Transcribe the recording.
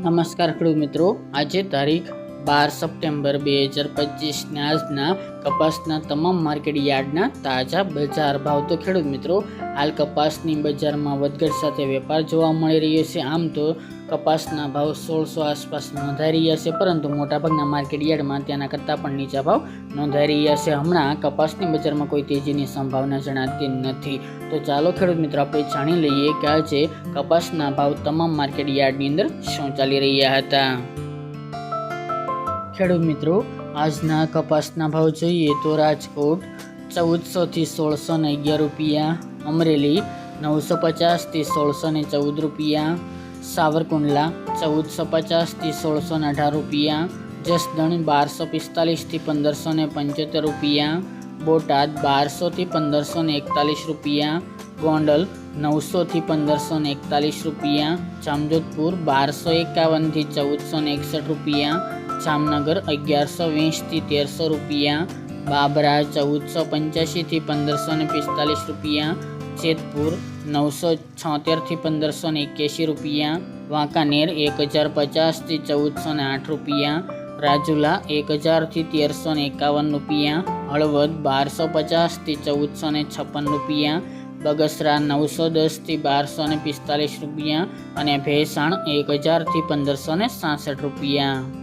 નમસ્કાર ખેડૂત મિત્રો. આજે તારીખ બાર સપ્ટેમ્બર બે હજાર પચીસના આજના કપાસના તમામ માર્કેટ યાર્ડના તાજા બજાર ભાવ તો ખેડૂત મિત્રો, હાલ કપાસની બજારમાં વધઘટ સાથે વેપાર જોવા મળી રહ્યો છે. આમ તો કપાસના ભાવ સોળસો આસપાસ નોંધાઈ રહ્યા છે, પરંતુ મોટાભાગના માર્કેટ યાર્ડમાં તેના કરતાં પણ નીચા ભાવ નોંધાઈ રહ્યા છે. હમણાં કપાસની બજારમાં કોઈ તેજીની સંભાવના જણાતી નથી. તો ચાલો ખેડૂત મિત્રો, આપણે જાણી લઈએ કે આજે કપાસના ભાવ તમામ માર્કેટ યાર્ડની અંદર શું ચાલી રહ્યા હતા. ખેડૂત મિત્રો, આજના કપાસના ભાવ જોઈએ તો રાજકોટ ચૌદસોથી સોળસો ને અગિયાર રૂપિયા, અમરેલી નવસો પચાસથી સોળસો ને ચૌદ રૂપિયા, સાવરકુંડલા ચૌદસો પચાસથી સોળસો ને અઢાર રૂપિયા, જસદણ બારસો પિસ્તાલીસથી પંદરસો ને પંચોતેર રૂપિયા, બોટાદ બારસોથી પંદરસો ને એકતાલીસ રૂપિયા, ગોંડલ નવસોથી પંદરસો ને એકતાલીસ રૂપિયા, જામજોધપુર બારસો એકાવનથી ચૌદસો ને એકસઠ રૂપિયા જામનગર અગિયારસો વીસથી તેરસો રૂપિયા, બાબરા ચૌદસો પંચ્યાસીથી પંદરસો ને પિસ્તાલીસ રૂપિયા, જેતપુર નવસો છોતેરથી પંદરસો ને એક્યાસી રૂપિયા, વાંકાનેર એક હજાર પચાસથી ચૌદસો ને આઠ રૂપિયા, રાજુલા એક હજારથી તેરસો ને એકાવન રૂપિયા, હળવદ બારસો પચાસથી ચૌદસો ને છપ્પન રૂપિયા, બગસરા નવસો દસથી બારસો ને પિસ્તાલીસ રૂપિયા અને ભેસાણ એક હજારથી પંદરસો ને સાસઠ રૂપિયા.